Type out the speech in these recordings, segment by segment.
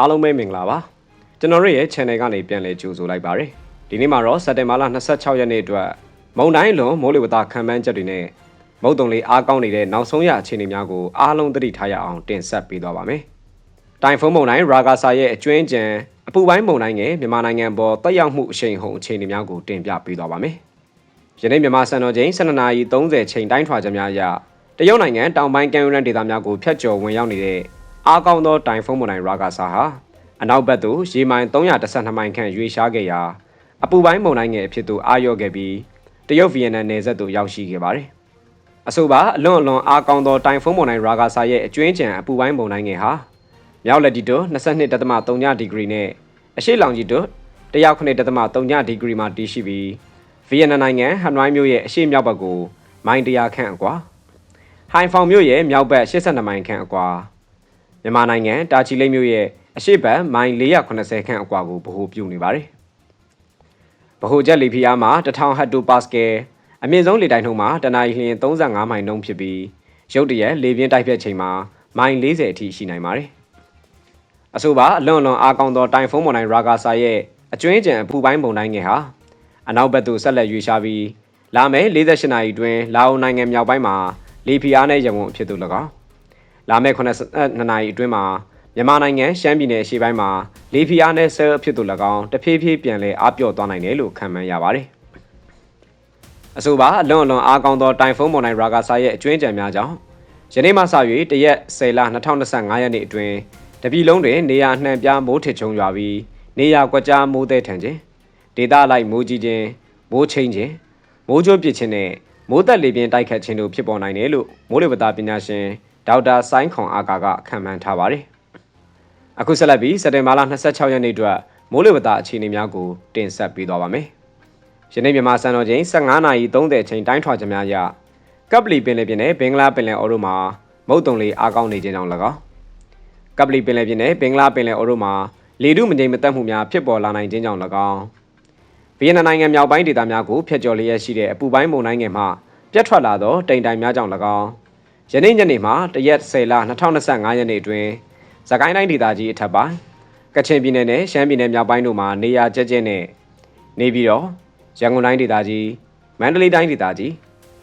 အားလုံးပဲမင်္ဂလာပါကျွန်တော်တို့ရဲ့ channel ကနေပြန်လည်ကြိုဆိုလိုက်ပါရစေဒီနေ့မှာတော့စက်တင်ဘာလ26ရက်နေ့အတွက်မုံတိုင်းလွန်မိုးလေဝသခံမှန်းချက်တွေနဲ့မုတ်တုံလေးအားကောင်းနေတဲ့နောက်ဆုံးရအခြေအနေများကိုအားလုံးသတိထားရအောင်တင်ဆက်ပေးသွားပါမယ်တိုင်ဖုန်းမုံတိုင်းရာဂါဆာရဲ့အကျွင်းကြံအပူပိုင်းမုံတိုင်းငယ်မြန်မာနိုင်ငံပေါ်တက်ရောက်မှုအရှိန်ဟုန်အခြေအနေများကိုတင်ပြပေးသွားပါမယ်ယနေ့မြန်မာစံတော်ချိန်12:30ချိန်တိုင်းထွာချက်များအရတရုတ်နိုင်ငံတောင်ပိုင်းကမ်းရိုးတန်းဒေသများကိုဖျက်ကျော်ဝင်ရောက်နေတဲ့ အားကောင်းသောတိုင်ဖုန်းမုန်တိုင်းရာဂါဆာဟာအနောက်ဘက်သို့ရေမိုင်312မိုင်ခန့်ရွေ့ရှားခဲ့ရာအပူပိုင်းမုန်တိုင်းငယ်အဖြစ်သို့အာရော့ခဲ့ပြီးတရုတ်ဗီယက်နမ်နယ်စပ်သို့ရောက်ရှိခဲ့ပါတယ်။အဆိုပါအလွန်အလွန်အားကောင်းသောတိုင်ဖုန်းမုန်တိုင်းရာဂါဆာရဲ့အကျွင်းကြံအပူပိုင်းမုန်တိုင်းငယ်ဟာမြောက်လက်တီတို့22.3ဒီဂရီနဲ့အရှေ့လောင်ကြီးတို့109.3ဒီဂရီမှာတည်ရှိပြီးဗီယက်နမ်နိုင်ငံဟနွိုင်းမြို့ရဲ့အရှေ့မြောက်ဘက်ကိုမိုင်100ခန့်အကွာဟိုင်ဖောင်မြို့ရဲ့မြောက်ဘက်82မိုင်ခန့်အကွာ မြန်မာနိုင်ငံတာချီလိတ်မြို့ရဲ့အရှေ့ဘက်မိုင်480ခန့်အကွာကိုဗဟိုပြုနေပါတယ်။ဗဟိုချက်လီဖီယာမှာ1000ဟက်တိုပါစကယ်အမြင့်ဆုံးလေတိုက်နှုန်းမှာတနအီလျင်35မိုင်နှုန်းဖြစ်ပြီးရုတ်တရက်လေပြင်းတိုက်ဖြတ်ချိန်မှာမိုင်40အထိရှိနိုင်ပါတယ်။အဆိုပါအလွန်အလွန်အားကောင်းသောတိုင်ဖုန်းမုန်တိုင်းရာဂါဆာရဲ့အကျွင်းကြံအပူပိုင်းမုန်တိုင်းငယ်ဟာအနောက်ဘက်သို့ဆက်လက်ရွေ့ရှားပြီးလာမယ့်48နာရီအတွင်းလာအိုနိုင်ငံမြောက်ပိုင်းမှာလေဖီအားနဲ့ရဝုံအဖြစ်သို့၎င်း လာမယ့်82နာရီအတွင်းမှာမြန်မာနိုင်ငံရှမ်းပြည်နယ်အရှေ့ပိုင်းမှာလေဖီအားနဲ့ဆဲအဖြစ်သို့၎င်းတဖြည်းဖြည်းပြန်လည်အားပြော့သွားနိုင်တယ်လို့ခန့်မှန်းရပါတယ်။အဆိုပါအလွန်အလွန်အားကောင်းသောတိုင်ဖုန်းမွန်တိုင်းရာဂါဆာရဲ့အကျွင်းကြံများကြောင့်ယနေ့မှစ၍တရက်10လ2025ရက်နေ့အတွင်းတပြည်လုံးတွင်နေရာနှံပြားမိုးထစ်ချုံရွာပြီးနေရာကွက်ကြားမိုးသည်ထန်ခြင်းဒေသလိုက်မိုးကြီးခြင်းမိုးချင်းခြင်းမိုးကြိုးပစ်ခြင်းနဲ့မိုးသက်လေပြင်းတိုက်ခတ်ခြင်းတို့ဖြစ်ပေါ်နိုင်တယ်လို့မိုးလေဝသပညာရှင် ဒေါက်တာဆိုင်းခွန်အာကာကခန့်မှန်းထားပါတယ်။အခုဆက်လက်ပြီးစက်တင်ဘာလ26ရက်နေ့အတွက်မိုးလေဝသအခြေအနေများကိုတင်ဆက်ပေးသွားပါမယ်။ယနေ့မြန်မာစံတော်ချိန်15:30ချိန်တိုင်းထွာချက်များအရကပ်ပလီပင်လယ်ပြင်နဲ့ဘင်္ဂလားပင်လယ်အော်တို့မှာမုတ်တုံလေးအားကောင်းနေခြင်းကြောင့်၎င်းကပ်ပလီပင်လယ်ပြင်နဲ့ဘင်္ဂလားပင်လယ်အော်တို့မှာလေထုမငြိမ်မသက်မှုများဖြစ်ပေါ်လာနိုင်ခြင်းကြောင့်၎င်းဗီယက်နမ်နိုင်ငံမြောက်ပိုင်းဒေသများကိုဖျက်ကျော်လျက်ရှိတဲ့အပူပိုင်းမုန်တိုင်းငယ်မှပြတ်ထွက်လာသောတိမ်တိုင်များကြောင့်၎င်း ယနေ့ညနေမှာတရက်10လ2025ရက်နေ့အတွင်းသကိုင်းတိုင်းဒေသကြီးအထက်ပိုင်းကချင်ပြည်နယ်နဲ့ရှမ်းပြည်နယ်မြောက်ပိုင်းတို့မှာနေရာကျကျနဲ့နေပြီးတော့ရန်ကုန်တိုင်းဒေသကြီးမန္တလေးတိုင်းဒေသကြီး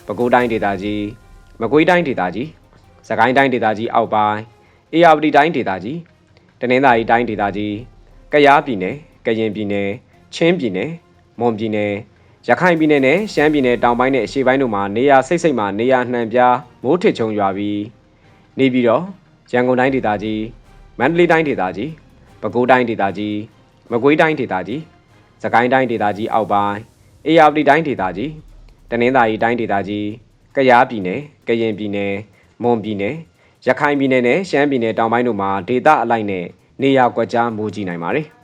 ပဲခူးတိုင်းဒေသကြီးမကွေးတိုင်းဒေသကြီးစကိုင်းတိုင်းဒေသကြီးအောက်ပိုင်းအေရဝတီတိုင်းဒေသကြီးတနင်္သာရီတိုင်းဒေသကြီးကယားပြည်နယ်ကရင်ပြည်နယ်ချင်းပြည်နယ်မွန်ပြည်နယ် ရခိုင်ပြည်နယ်နဲ့ရှမ်းပြည်နယ်တောင်ပိုင်းနဲ့အရှေ့ပိုင်းတို့မှာနေရာစိတ်စိတ်မှာနေရာနှံပြားမိုးထစ်ချုံရွာပြီးနေပြီးတော့ရန်ကုန်တိုင်းဒေသကြီးမန္တလေးတိုင်းဒေသကြီးပဲခူးတိုင်းဒေသကြီးမကွေးတိုင်းဒေသကြီးစကိုင်းတိုင်းဒေသကြီးအောက်ပိုင်းအေရဝတီတိုင်းဒေသကြီးတနင်္သာရီတိုင်းဒေသကြီးကယားပြည်နယ်ကရင်ပြည်နယ်မွန်ပြည်နယ်ရခိုင်ပြည်နယ်နဲ့ရှမ်းပြည်နယ်တောင်ပိုင်းတို့မှာဒေသအလိုက်နဲ့နေရာကွက်ကြားမိုးကြီးနိုင်ပါတယ်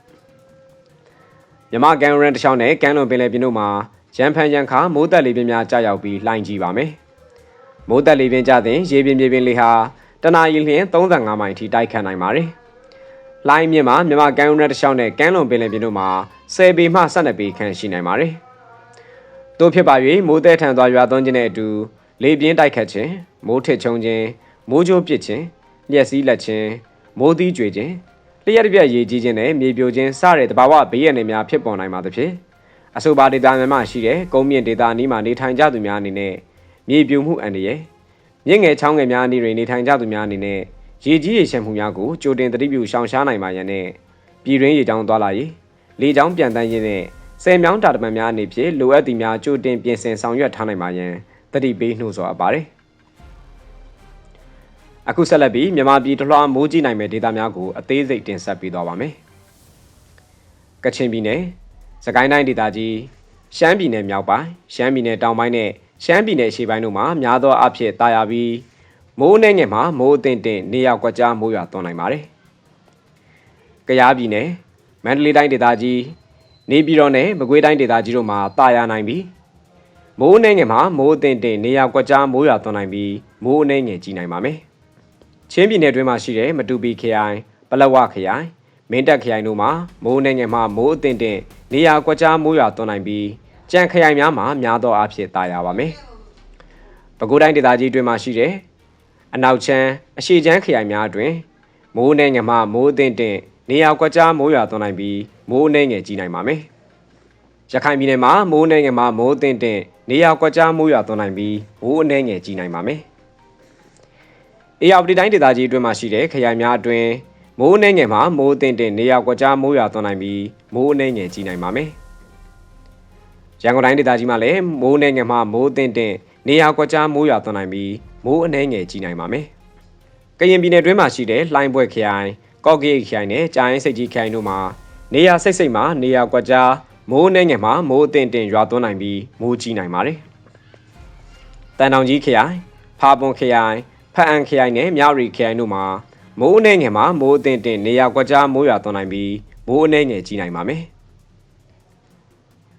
မြမကန်ရန်တချောင်းနဲ့ကန်လွန်ပင်လယ်ပြင်တို့မှာရန်ဖန်ရန်ခါမိုးတက်လေပြင်းများကြာရောက်ပြီးလှိုင်းကြီးပါမယ်။မိုးတက်လေပြင်းကြတဲ့ရေပြင်းပြင်းလေးဟာတနအီလျင်35မိုင်ထိတိုက်ခတ်နိုင်ပါတယ်။လှိုင်းမြင့်မှာမြမကန်ရန်တချောင်းနဲ့ကန်လွန်ပင်လယ်ပြင်တို့မှာ10ပေမှ12ပေခန့်ရှိနိုင်ပါတယ်။တို့ဖြစ်ပါ၍မိုးတဲထန်သွားရွာသွန်းခြင်းနဲ့အတူလေပြင်းတိုက်ခတ်ခြင်းမိုးထစ်ချုံခြင်းမိုးကြိုးပစ်ခြင်းလျက်စီးလက်ခြင်းမိုးသီးကြွေခြင်း လျှက်တစ်ပြက်ရေကြီးခြင်းနဲ့မြေပြိုခြင်းစတဲ့တဘာဝဘေးရန်တွေများဖြစ်ပေါ်နိုင်ပါသဖြင့်အဆိုပါဒေတာများမှရှိတဲ့ကုန်းမြင့်ဒေတာအနီးမှာနေထိုင်ကြသူများအနေနဲ့မြေပြိုမှုအန္တရာယ်မြင့်ငယ်ချောင်းငယ်များအနီးတွင်နေထိုင်ကြသူများအနေနဲ့ရေကြီးရေရှမ်းမှုများကိုကြိုတင်သတိပြုရှောင်ရှားနိုင်ပါရန်နဲ့ပြည်တွင်းရေကြောင်းသွားလာရေးလေကြောင်းပြန်တန်းခြင်းနဲ့ဆယ်မြောင်းတာတမန်များအနေဖြင့်လိုအပ်သည်များကြိုတင်ပြင်ဆင်ဆောင်ရွက်ထားနိုင်ပါရန်တတိပေးနှိုးဆော်အပ်ပါတယ် အခုဆက်လက်ပြီးမြန်မာပြည်တလွှားမိုးကြီးနိုင်မဲ့ဒေသများကိုအသေးစိတ်တင်ဆက်ပေးသွားပါမယ်။ကချင်ပြည်နယ်စကိုင်းတိုင်းဒေသကြီးရှမ်းပြည်နယ်မြောက်ပိုင်းရှမ်းပြည်နယ်တောင်ပိုင်းနဲ့ရှမ်းပြည်နယ်အရှေ့ပိုင်းတို့မှာများသောအားဖြင့်တာယာပြီးမိုးနှဲငယ်မှာမိုးအထင်တင်နေရာကွက်ကြားမိုးရွာသွန်းနိုင်ပါတယ်။ကယားပြည်နယ်မန္တလေးတိုင်းဒေသကြီးနေပြည်တော်နဲ့မကွေးတိုင်းဒေသကြီးတို့မှာတာယာနိုင်ပြီးမိုးနှဲငယ်မှာမိုးအထင်တင်နေရာကွက်ကြားမိုးရွာသွန်းနိုင်ပြီးမိုးအနှဲငယ်ကြီးနိုင်ပါမယ်။ ချင်းပြည်နယ်တွင်းမှာရှိတဲ့မတူပီခရိုင်ပလက်ဝခရိုင်မင်းတပ်ခရိုင်တို့မှာမိုးနိုင်ငံမှာမိုးအထင်တင်နေရာကွက်ကြားမိုးရွာသွန်းနိုင်ပြီးကြံခရိုင်များမှာများသောအားဖြင့်တာယာပါမယ်။ပဲခူးတိုင်းဒေသကြီးတွင်းမှာရှိတဲ့အနောက်ချမ်းအရှေ့ချမ်းခရိုင်များအတွင်းမိုးနိုင်ငံမှာမိုးအထင်တင်နေရာကွက်ကြားမိုးရွာသွန်းနိုင်ပြီးမိုးအနှဲငယ်ကြီးနိုင်ပါမယ်။ရခိုင်ပြည်နယ်မှာမိုးအနှဲငယ်မှာမိုးတင်တင်နေရာကွက်ကြားမိုးရွာသွန်းနိုင်ပြီးမိုးအနှဲငယ်ကြီးနိုင်ပါမယ်။ အေရပတီတိုင်းဒေသကြီးအတွင်းမှာရှိတဲ့ခရိုင်များအတွင်းမိုးအနှဲငယ်မှာမိုးတင်တင်နေရာကွက်ကြားမိုးရွာသွန်းနိုင်ပြီးမိုးအနှဲငယ်ကြီးနိုင်ပါမယ်။ရန်ကုန်တိုင်းဒေသကြီးမှာလည်းမိုးအနှဲငယ်မှာမိုးတင်တင်နေရာကွက်ကြားမိုးရွာသွန်းနိုင်ပြီးမိုးအနှဲငယ်ကြီးနိုင်ပါမယ်။ကရင်ပြည်နယ်တွင်းမှာရှိတဲ့လှိုင်းဘွဲ့ခရိုင်ကော့ကေခရိုင်နဲ့ကြာရင်စိတ်ကြီးခရိုင်တို့မှာနေရာစိတ်စိတ်မှာနေရာကွက်ကြားမိုးနှဲငယ်မှာမိုးအတင်တင်ရွာသွန်းနိုင်ပြီးမိုးကြီးနိုင်ပါတယ်။တန်တောင်ကြီးခရိုင်ဖာပွန်ခရိုင် ဖအံခရိုင်နဲ့မြရီခရိုင်တို့မှာမိုးအနှဲငယ်မှာမိုးအတင်တင်နေရာကွက်ကြားမိုးရွာသွန်းနိုင်ပြီးမိုးအနှဲငယ်ကြီးနိုင်ပါမယ်။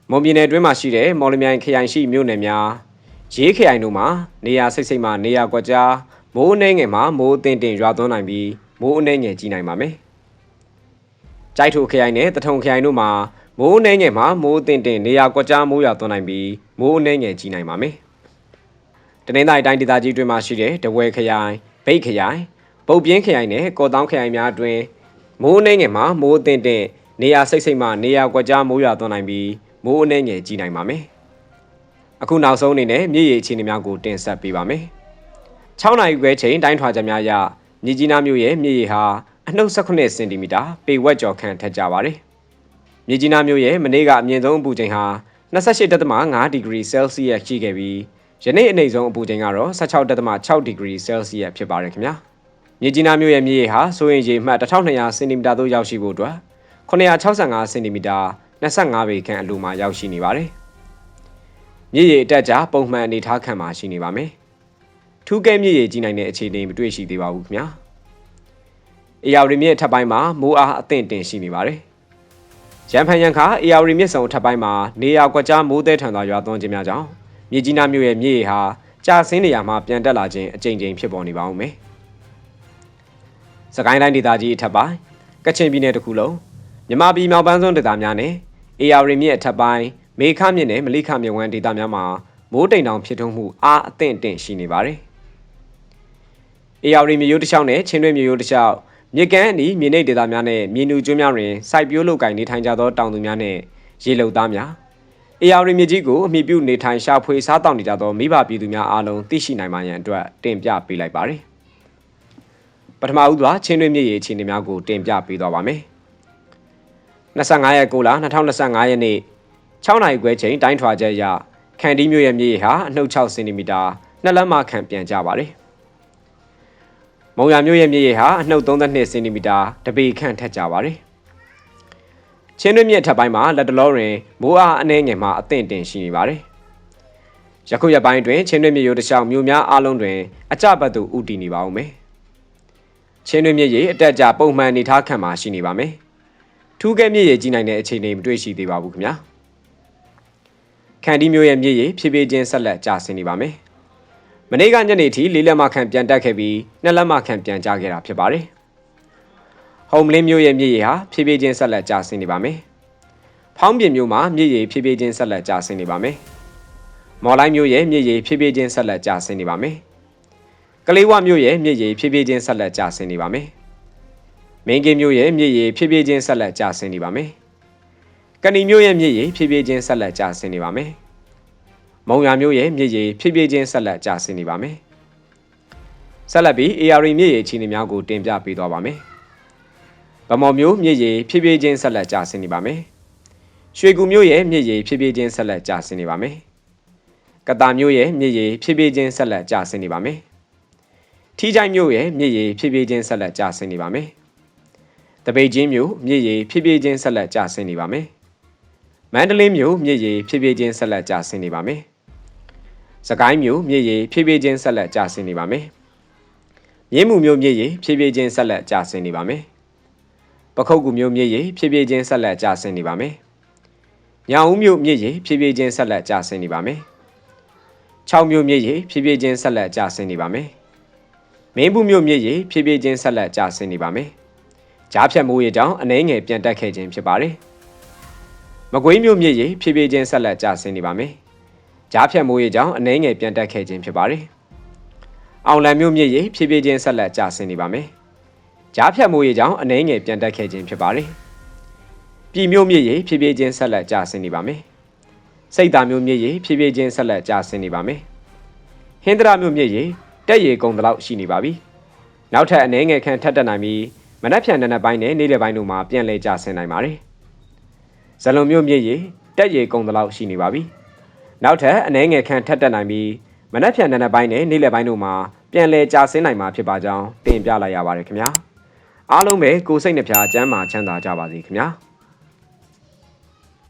မွန်ပြည်နယ်တွင်းမှာရှိတဲ့မော်လမြိုင်ခရိုင်ရှိမြို့နယ်များရေးခရိုင်တို့မှာနေရာစိတ်စိတ်မှာနေရာကွက်ကြားမိုးအနှဲငယ်မှာမိုးအတင်တင်ရွာသွန်းနိုင်ပြီးမိုးအနှဲငယ်ကြီးနိုင်ပါမယ်။ကြိုက်ထိုခရိုင်နဲ့တထုံခရိုင်တို့မှာမိုးအနှဲငယ်မှာမိုးအတင်တင်နေရာကွက်ကြားမိုးရွာသွန်းနိုင်ပြီးမိုးအနှဲငယ်ကြီးနိုင်ပါမယ်။ တနင်္သာရီတိုင်းဒေသကြီးအတွင်းမှာရှိတဲ့တဝဲခရိုင်၊ဗိတ်ခရိုင်၊ပုတ်ပြင်းခရိုင်နဲ့ကော်တောင်းခရိုင်များအတွင်းမိုးအနှဲငယ်မှာမိုးအတင်တင်နေရာစိတ်စိတ်မှနေရာကွက်ကြားမိုးရွာသွန်းနိုင်ပြီးမိုးအနှဲငယ်ကြီးနိုင်ပါမယ်။အခုနောက်ဆုံးအနေနဲ့မြေရေအခြေအနေများကိုတင်ဆက်ပေးပါမယ်။6နိုင်ခွဲချိန်တိုင်းထွာချက်များအရမြကြီးနားမြို့ရဲ့မြေရေဟာအနှုတ်18စင်တီမီတာပေဝက်ကျော်ခန့်ထက်ကြပါတယ်။မြေကြီးနားမြို့ရဲ့မနေ့ကအမြင့်ဆုံးအပူချိန်ဟာ28.5ဒီဂရီဆဲလ်စီယပ်ရှိခဲ့ပြီး ယနေ့အနည်းဆုံးအပူချိန်ကတော့16.6ဒီဂရီဆဲလ်စီယပ်ဖြစ်ပါတယ်ခင်ဗျာ။မြေကြီးနားမြို့ရဲ့မြေရေဟာဆိုရင်ရေမှတ်1200စင်တီမီတာသို့ရောက်ရှိဖို့အတွက်965စင်တီမီတာ25ပေခန့်အလိုမှာရောက်ရှိနေပါတယ်။မြေရေအတက်ကြပုံမှန်အနေထားခံမှာရှိနေပါမယ်။ထူးကဲမြေရေကြီးနိုင်တဲ့အခြေအနေမတွေ့ရှိသေးပါဘူးခင်ဗျာ။အေယာဝတီမြစ်ထပ်ပိုင်းမှာမိုးအားအသင့်တင်ရှိနေပါတယ်။ရန်ဖန်ရန်ခါအေယာဝတီမြစ်စုံထပ်ပိုင်းမှာနေရာကွက်ကြားမိုးသည်ထန်စွာရွာသွန်းခြင်းများကြောင့် မြေကြီးနားမြို့ရဲ့မြေရေဟာကြာဆင်းနေရမှာပြန်တက်လာခြင်းအကြိမ်ကြိမ်ဖြစ်ပေါ်နေပါဦးမယ်။စကိုင်းတိုင်းဒေသကြီးအထက်ပိုင်းကချင်ပြည်နယ်တစ်ခုလုံးမြမပြည်မြောက်ပန်းစွန်းဒေသများနဲ့အေယာရီမြစ်အထက်ပိုင်းမေခမြစ်နဲ့မလိခမြစ်ဝမ်းဒေသများမှာမိုးတိမ်တောင်ဖြစ်ထွန်းမှုအားအသင့်တင့်ရှိနေပါတယ်။အေယာရီမြို့ရိုးတစ်လျှောက်နဲ့ချင်းတွင်းမြို့ရိုးတစ်လျှောက်မြစ်ကမ်းအနီးမြေနိမ့်ဒေသများနဲ့မြေနူကျွန်းများတွင်စိုက်ပျိုးလုပ်ကိုင်နေထိုင်ကြသောတောင်သူများနဲ့ရေလုံသားများ အေယာရီမြစ်ကြီးကိုအမိပြုနေထိုင်ရှာဖွေစားတောက်နေကြသောမိဘပြည်သူများအားလုံးသိရှိနိုင်မှရန်အတွက်တင်ပြပေးလိုက်ပါတယ်။ပထမဦးစွာချင်းတွင်းမြစ်ရေအခြေအနေများကိုတင်ပြပေးသွားပါမယ်။25ရက်9လ2025ရက်နေ့6နိုင်ခွဲချိန်တိုင်းထွာချက်အရခန်ဒီမြို့ရဲ့မြေဟာအနှုတ်6စင်တီမီတာနှစ်လက်မခန့်ပြန်ကြပါတယ်။မုံရမြို့ရဲ့မြေဟာအနှုတ်32စင်တီမီတာတပေခန့်ထက်ကြပါတယ်။ ချင်းတွင်းမြစ်ထပ်ပိုင်းမှာလက်တလောတွင်မိုးအားအနှဲငယ်မှအသင့်တင်ရှိနေပါတယ်။ယခုရက်ပိုင်းတွင်ချင်းတွင်းမြစ်ရိုးတစ်လျှောက်မြို့များအားလုံးတွင်အကြပတ်သို့ဥတည်နေပါဦးမယ်။ချင်းတွင်းမြစ်ရေအတက်အကျပုံမှန်အနေထားခံမှာရှိနေပါမယ်။ထူးကဲမြည့်ရည်ကြီးနိုင်တဲ့အခြေအနေမတွေ့ရှိသေးပါဘူးခင်ဗျာခန်ဒီမျိုးရဲ့မြည့်ရည်ဖြည်းဖြည်းချင်းဆက်လက်ကျဆင်းနေပါမယ်မနေ့ကညနေထိလေးလက်မခန့်ပြန်တက်ခဲ့ပြီးနှစ်လက်မခန့်ပြန်ကျခဲ့တာဖြစ်ပါတယ် ဟုံမလင်းမျိုးရဲ့မြည့်ရည်ဟာဖြည်းဖြည်းချင်းဆက်လက်ကျဆင်းနေပါမယ်ဖောင်းပြင်မျိုးမှာမြည့်ရည်ဖြည်းဖြည်းချင်းဆက်လက်ကျဆင်းနေပါမယ်မော်လိုက်မျိုးရဲ့မြည့်ရည်ဖြည်းဖြည်းချင်းဆက်လက်ကျဆင်းနေပါမယ်ကလေးဝမျိုးရဲ့မြည့်ရည်ဖြည်းဖြည်းချင်းဆက်လက်ကျဆင်းနေပါမယ်မင်းကင်းမျိုးရဲ့မြစ်ရည်ဖြည်းဖြည်းချင်းဆက်လက်ကျဆင်းနေပါမယ်။ကဏီမျိုးရဲ့မြစ်ရည်ဖြည်းဖြည်းချင်းဆက်လက်ကျဆင်းနေပါမယ်။မုံရမျိုးရဲ့မြစ်ရည်ဖြည်းဖြည်းချင်းဆက်လက်ကျဆင်းနေပါမယ်။ဆက်လက်ပြီး AR မြစ်ရည်အခြေအနေများကိုတင်ပြပေးသွားပါမယ်။ ဗမော်မျိုးမြစ်ရည်ဖြည်းဖြည်းချင်းဆက်လက်ကျဆင်းနေပါမယ်။ရွှေကူမျိုးရဲ့မြစ်ရည်ဖြည်းဖြည်းချင်းဆက်လက်ကျဆင်းနေပါမယ်။ကတာမျိုးရဲ့မြစ်ရည်ဖြည်းဖြည်းချင်းဆက်လက်ကျဆင်းနေပါမယ်။ထီးချိုင်မျိုးရဲ့မြစ်ရည်ဖြည်းဖြည်းချင်းဆက်လက်ကျဆင်းနေပါမယ်။တပိတ်ချင်းမြို့မြစ်ရည်ဖြည်းဖြည်းချင်းဆက်လက်ကျဆင်းနေပါမယ်။မန္တလေးမြို့မြစ်ရည်ဖြည်းဖြည်းချင်းဆက်လက်ကျဆင်းနေပါမယ်။စကိုင်းမြို့မြစ်ရည်ဖြည်းဖြည်းချင်းဆက်လက်ကျဆင်းနေပါမယ်။မြင်းမှုမြို့မြစ်ရည်ဖြည်းဖြည်းချင်းဆက်လက်ကျဆင်းနေပါမယ်။ ပခုတ်ကူမြို့မြစ်ရည်ဖြည်းဖြည်းချင်းဆက်လက်ကျဆင်းနေပါမယ်။ညောင်ဦးမြို့မြစ်ရည်ဖြည်းဖြည်းချင်းဆက်လက်ကျဆင်းနေပါမယ်။6မြို့မြစ်ရည်ဖြည်းဖြည်းချင်းဆက်လက်ကျဆင်းနေပါမယ်။မင်းဘူးမြို့မြစ်ရည်ဖြည်းဖြည်းချင်းဆက်လက်ကျဆင်းနေပါမယ်။ကြားဖြတ်မိုးရေကြောင့်အနှဲငယ်ပြန်တက်ခဲ့ခြင်းဖြစ်ပါတယ်။မကွေးမြို့မြစ်ရေဖြည်းဖြည်းချင်းဆက်လက်ကျဆင်းနေပါမယ်။ကြားဖြတ်မိုးရေကြောင့်အနှဲငယ်ပြန်တက်ခဲ့ခြင်းဖြစ်ပါတယ်။အောင်လံမြို့မြစ်ရေဖြည်းဖြည်းချင်းဆက်လက်ကျဆင်းနေပါမယ်။ ကြားဖြတ်မိုးရေကြောင့်အနှဲငယ်ပြန်တက်ခဲ့ခြင်းဖြစ်ပါတယ်။ပြည်မျိုးမြစ်ရေဖြည်းဖြည်းချင်းဆက်လက်ကျဆင်းနေပါမယ်။စိတ်သားမျိုးမြစ်ရေဖြည်းဖြည်းချင်းဆက်လက်ကျဆင်းနေပါမယ်။ဟင်္ဒရာမျိုးမြစ်ရေတက်ရေကုန်တလောက်ရှိနေပါပြီ။နောက်ထပ်အနှဲငယ်ခန့်ထပ်တက်နိုင်ပြီးမနက်ဖြန်နံနက်ပိုင်းနဲ့နေ့လယ်ပိုင်းတို့မှာပြန်လည်ကျဆင်းနိုင်ပါတယ်။ဇလုံမျိုးမြစ်ရေတက်ရေကုန်တလောက်ရှိနေပါပြီ။နောက်ထပ်အနှဲငယ်ခန့်ထပ်တက်နိုင်ပြီးမနက်ဖြန်နံနက်ပိုင်းနဲ့နေ့လယ်ပိုင်းတို့မှာပြန်လည်ကျဆင်းနိုင်မှာဖြစ်ပါကြောင်းတင်ပြလိုက်ရပါတယ်ခင်ဗျာ။ အားလုံးပဲကိုယ်စိတ်နှပြချမ်းသာချမ်းသာကြပါစေခင်ဗျာ။